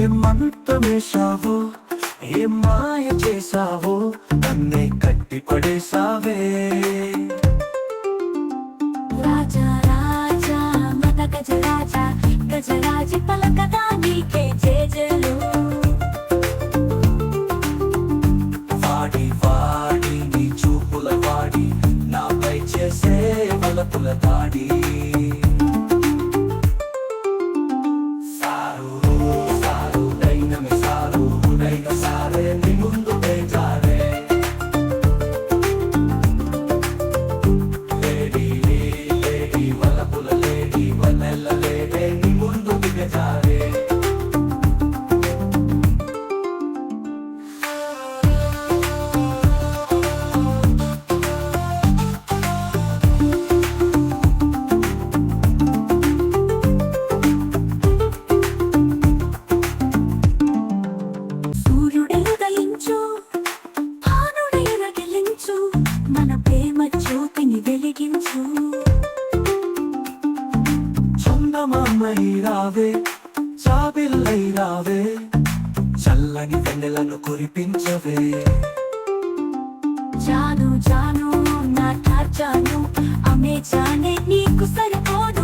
ఏం మాయ చేసావో నన్నే కట్టి పడేసావే రాజా రాజా మన గజరాజా గజరాజి పలకదా నీకే జేజలు. వాడి వాడి నీ చూపుల వాడి నాపై చేసే వలపుల దాడి. మన ప్రేమ జ్యోతిని వెలిగించు. చందమామై రావే చాబిల్లై రావే చల్లని వెన్నెలను కురిపించవే. జాను జాను నా టార్జాను అమే జానే నీకు సరిపోదు.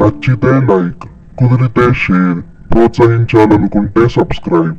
నచ్చితే లైక్ కుదిరితే షేర్ ప్రోత్సహించాలనుకుంటే సబ్స్క్రైబ్